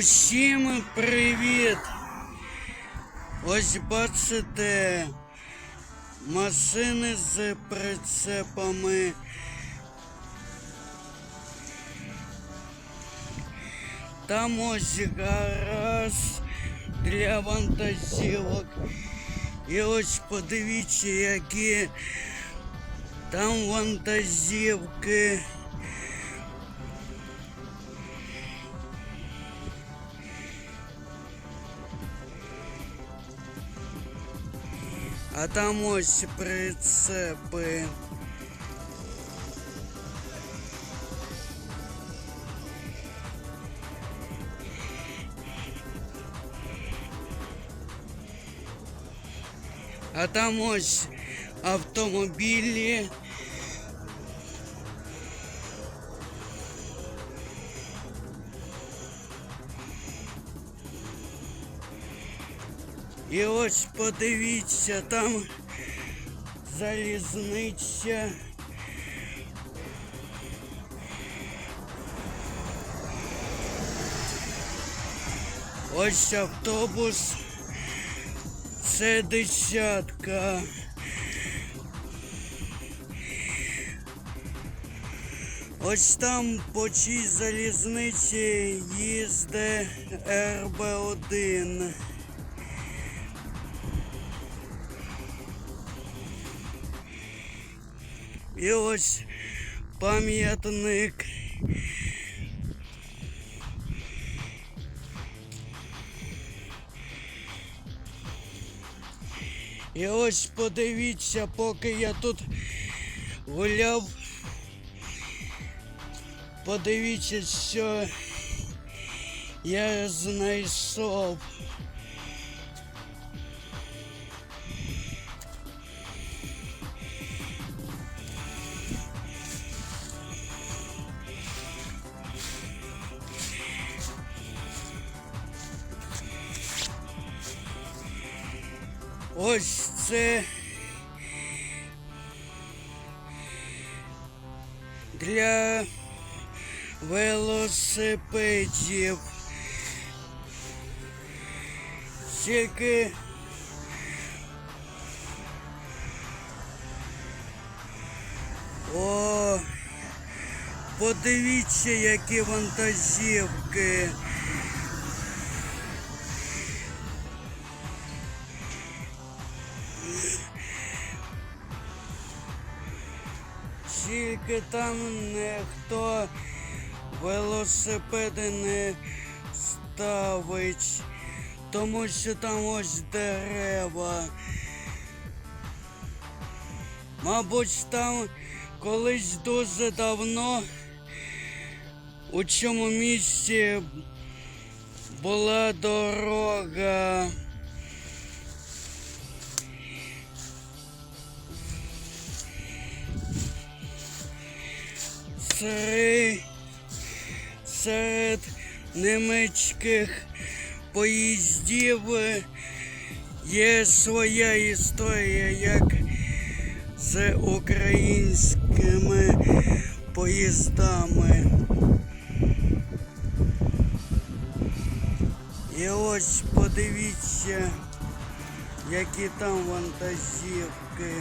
Усім привіт! Ось бачите машини з прицепами. Там ось гараж для вантажівок. І ось подивіться, які там вантажівки. А там ось прицепи. А там ось автомобілі. І ось подивіться, там залізниця. Ось автобус. Це десятка. Ось там по цій залізниці їздить РБ-1. І ось пам'ятник. І ось подивіться, поки я тут гуляв. Подивіться, що я знайшов. Ось це для велосипедів. Тільки О, подивіться, які вантажівки. Тільки там ніхто велосипеди не ставить, тому що там ось дерева. Мабуть, там колись дуже давно у цьому місці була дорога. Серед, серед немецьких поїздів є своя історія, як з українськими поїздами. І ось подивіться, які там вантажівки.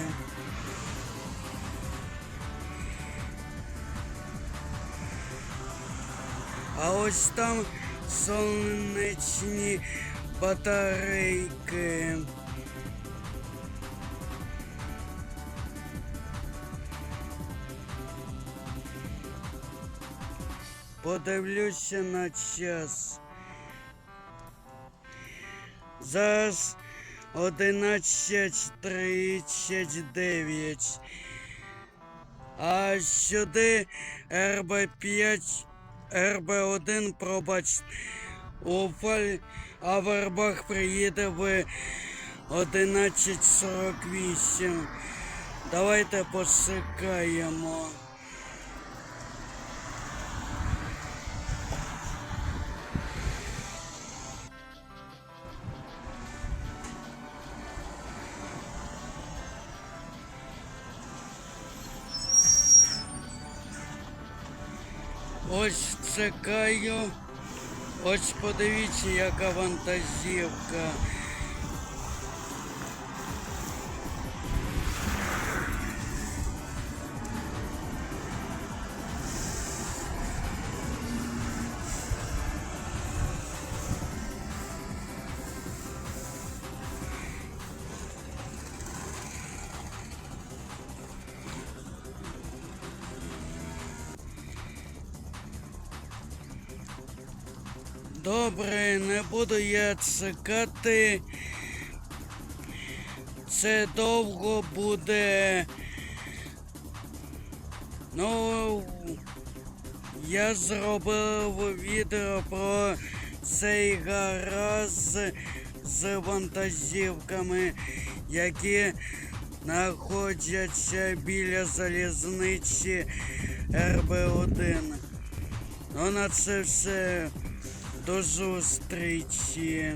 А ось там сонячні батарейки. Подивлюся на час. Зараз 11.39. А сюди РБ5 РБ1, пробач, у Авербах приїде в 11.48. Давайте посикаємо. Ось чекаю Ось подивіться, яка вантазівка. Добре, не буду я чекати. Це довго буде. Ну, я зробив відео про цей гараж з вантазівками, які знаходяться біля залізниці РБ1. Ну на це все. До зустрічі.